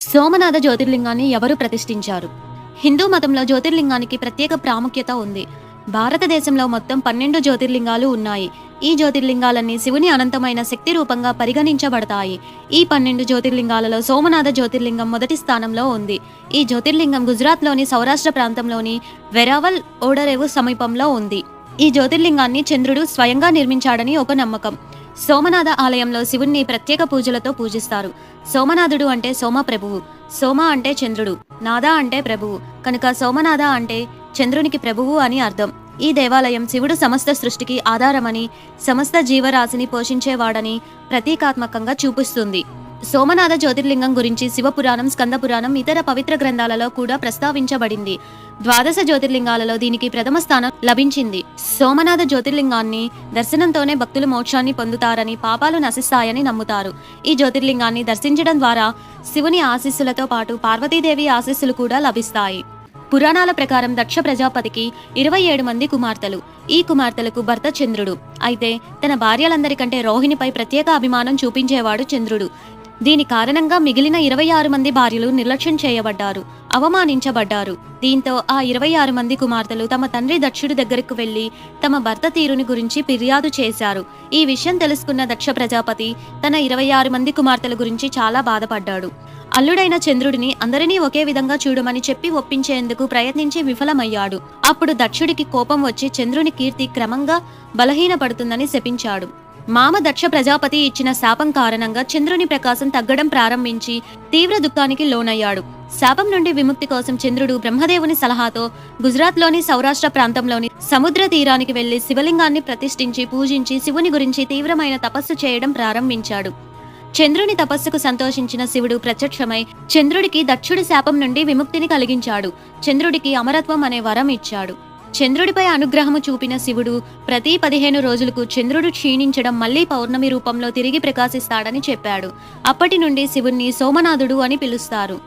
సోమనాథ జ్యోతిర్లింగాన్ని ఎవరు ప్రతిష్ఠించారు? హిందూ మతంలో జ్యోతిర్లింగానికి ప్రత్యేక ప్రాముఖ్యత ఉంది. భారతదేశంలో మొత్తం పన్నెండు జ్యోతిర్లింగాలు ఉన్నాయి. ఈ జ్యోతిర్లింగాలన్నీ శివుని అనంతమైన శక్తి రూపంగా పరిగణించబడతాయి. ఈ పన్నెండు జ్యోతిర్లింగాలలో సోమనాథ జ్యోతిర్లింగం మొదటి స్థానంలో ఉంది. ఈ జ్యోతిర్లింగం గుజరాత్లోని సౌరాష్ట్ర ప్రాంతంలోని వెరావల్ ఓడరేవు సమీపంలో ఉంది. ఈ జ్యోతిర్లింగాన్ని చంద్రుడు స్వయంగా నిర్మించాడని ఒక నమ్మకం. సోమనాథ ఆలయంలో శివుణ్ణి ప్రత్యేక పూజలతో పూజిస్తారు. సోమనాథుడు అంటే సోమ ప్రభువు సోమ అంటే చంద్రుడు నాద అంటే ప్రభువు కనుక సోమనాథ అంటే చంద్రునికి ప్రభువు అని అర్థం. ఈ దేవాలయం శివుడు సమస్త సృష్టికి ఆధారమని సమస్త జీవరాశిని పోషించేవాడని ప్రతీకాత్మకంగా చూపిస్తుంది. సోమనాథ జ్యోతిర్లింగం గురించి శివపురాణం స్కందపురాణం ఇతర పవిత్ర గ్రంథాలలో కూడా ప్రస్తావించబడింది. ద్వాదశ జ్యోతిర్లింగాలలో దీనికి ప్రథమ స్థానం లభించింది. సోమనాథ జ్యోతిర్లింగాన్ని దర్శనంతోనే భక్తులు మోక్షాన్ని పొందుతారని పాపాలు నశిస్తాయని నమ్ముతారు. ఈ జ్యోతిర్లింగాన్ని దర్శించడం ద్వారా శివుని ఆశీస్సులతో పాటు పార్వతీదేవి ఆశీస్సులు కూడా లభిస్తాయి. పురాణాల ప్రకారం దక్ష ప్రజాపతికి ఇరవై ఏడు మంది కుమార్తెలు. ఈ కుమార్తెలకు భర్త చంద్రుడు. అయితే తన భార్యలందరికంటే రోహిణిపై ప్రత్యేక అభిమానం చూపించేవాడు చంద్రుడు. దీని కారణంగా మిగిలిన ఇరవై ఆరు మంది భార్యలు నిర్లక్ష్యం చేయబడ్డారు అవమానించబడ్డారు. దీంతో ఆ ఇరవై ఆరు మంది కుమార్తెలు తమ తండ్రి దక్షుడి దగ్గరకు వెళ్ళి తమ భర్త తీరుని గురించి ఫిర్యాదు చేశారు. ఈ విషయం తెలుసుకున్న దక్ష ప్రజాపతి తన ఇరవై ఆరు మంది కుమార్తెల గురించి చాలా బాధపడ్డాడు. అల్లుడైన చంద్రుడిని అందరినీ ఒకే విధంగా చూడమని చెప్పి ఒప్పించేందుకు ప్రయత్నించి విఫలమయ్యాడు. అప్పుడు దక్షుడికి కోపం వచ్చి చంద్రుని కీర్తి క్రమంగా బలహీనపడుతుందని శపించాడు. మామ దక్ష ప్రజాపతి ఇచ్చిన శాపం కారణంగా చంద్రుని ప్రకాశం తగ్గడం ప్రారంభించి తీవ్ర దుఃఖానికి లోనయ్యాడు. శాపం నుండి విముక్తి కోసం చంద్రుడు బ్రహ్మదేవుని సలహాతో గుజరాత్లోని సౌరాష్ట్ర ప్రాంతంలోని సముద్ర తీరానికి వెళ్ళి శివలింగాన్ని ప్రతిష్ఠించి పూజించి శివుని గురించి తీవ్రమైన తపస్సు చేయడం ప్రారంభించాడు. చంద్రుని తపస్సుకు సంతోషించిన శివుడు ప్రత్యక్షమై చంద్రుడికి దక్షుడి శాపం నుండి విముక్తిని కలిగించాడు. చంద్రుడికి అమరత్వం అనే వరం ఇచ్చాడు. చంద్రుడిపై అనుగ్రహము చూపిన శివుడు ప్రతి పదిహేను రోజులకు చంద్రుడు క్షీణించడం మళ్ళీ పౌర్ణమి రూపంలో తిరిగి ప్రకాశిస్తాడని చెప్పాడు. అప్పటి నుండి శివుణ్ణి సోమనాథుడు అని పిలుస్తారు.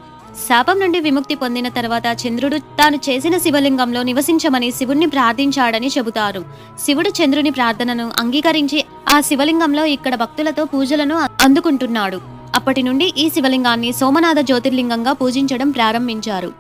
శాపం నుండి విముక్తి పొందిన తర్వాత చంద్రుడు తాను చేసిన శివలింగంలో నివసించమని శివుణ్ణి ప్రార్థించాడని చెబుతారు. శివుడు చంద్రుని ప్రార్థనను అంగీకరించి ఆ శివలింగంలో ఇక్కడ భక్తులతో పూజలను అందుకుంటున్నాడు. అప్పటి నుండి ఈ శివలింగాన్ని సోమనాథ జ్యోతిర్లింగంగా పూజించడం ప్రారంభించారు.